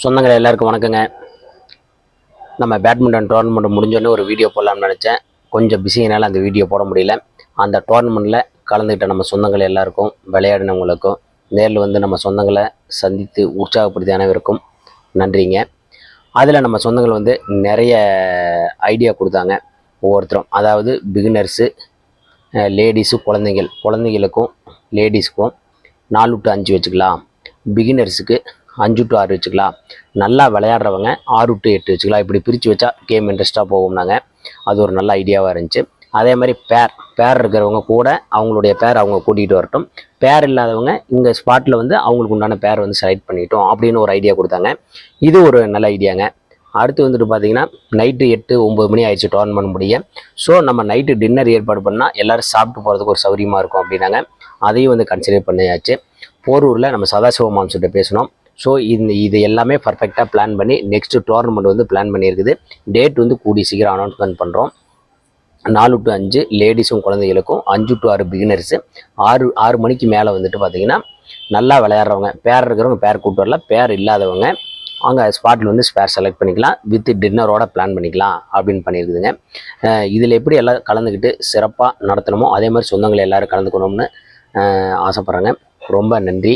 சொந்தங்களை எல்லாருக்கும் வணக்கங்க. நம்ம பேட்மிண்டன் டோர்னமெண்ட் முடிஞ்சோடனே ஒரு வீடியோ போடலாம்னு நினச்சேன். கொஞ்சம் பிஸியினால் அந்த வீடியோ போட முடியல. அந்த டோர்னமெண்ட்டில் கலந்துக்கிட்ட நம்ம சொந்தங்கள் எல்லாருக்கும் விளையாடினவங்களுக்கும் நேரில் வந்து நம்ம சொந்தங்களை சந்தித்து உற்சாகப்படுத்திய அனைவருக்கும் நன்றிங்க. அதில் நம்ம சொந்தங்கள் வந்து நிறைய ஐடியா கொடுத்தாங்க. ஒவ்வொருத்தரும் அதாவது பிகினர்ஸு லேடிஸு குழந்தைகள். குழந்தைகளுக்கும் லேடிஸுக்கும் நாலு டு அஞ்சு வச்சுக்கலாம். பிகினர்ஸுக்கு அஞ்சு டு ஆறு வச்சுக்கலாம். நல்லா விளையாடுறவங்க ஆறு டு எட்டு வச்சுக்கலாம். இப்படி பிரித்து வச்சா கேம் இன்ட்ரெஸ்ட்டாக போகும்னாங்க. அது ஒரு நல்ல ஐடியாவாக இருந்துச்சு. அதே மாதிரி பேர் பேர் இருக்கிறவங்க கூட அவங்களுடைய பேர் அவங்க கூட்டிகிட்டு வரட்டும். பேர் இல்லாதவங்க இங்கே ஸ்பாட்டில் வந்து அவங்களுக்கு உண்டான பேர் வந்து செலக்ட் பண்ணிட்டோம் அப்படின்னு ஒரு ஐடியா கொடுத்தாங்க. இது ஒரு நல்ல ஐடியாங்க அடுத்து வந்துட்டு பார்த்தீங்கன்னா நைட்டு எட்டு ஒம்பது மணி ஆயிடுச்சு டோர்னமெண்ட் முடிய. ஸோ நம்ம நைட்டு டின்னர் ஏற்பாடு பண்ணால் எல்லோரும் சாப்பிட்டு போகிறதுக்கு ஒரு சௌரியமாக இருக்கும் அப்படின்னாங்க. அதையும் வந்து கன்சிடர் பண்ணியாச்சு. போரூரில் நம்ம சதாசிவ மாம்சிட்ட பேசினோம். ஸோ இந்த இது எல்லாமே பர்ஃபெக்டாக பிளான் பண்ணி நெக்ஸ்ட்டு டோர்னமெண்ட் வந்து பிளான் பண்ணியிருக்குது. டேட் வந்து கூடி சீக்கிரம் அனௌன்ஸ்மெண்ட் பண்ணுறோம் நாலு டு அஞ்சு லேடிஸும் குழந்தைகளுக்கும் அஞ்சு டு ஆறு பிகினர்ஸு ஆறு ஆறு மணிக்கு மேலே வந்துட்டு பார்த்தீங்கன்னா நல்லா விளையாடுறவங்க பேர் இருக்கிறவங்க பேர் கூட்டு வரல பேர் இல்லாதவங்க அங்கே ஸ்பாட்டில் வந்து ஸ்பேர் செலக்ட் பண்ணிக்கலாம். வித் டின்னரோட பிளான் பண்ணிக்கலாம் அப்படின்னு பண்ணியிருக்குதுங்க. இதில் எப்படி எல்லாம் கலந்துக்கிட்டு சிறப்பாக நடத்தணுமோ அதே மாதிரி சொந்தங்கள் எல்லோரும் கலந்துக்கணும்னு ஆசைப்பட்றாங்க ஆசைப்பட்றேங்க. ரொம்ப நன்றி.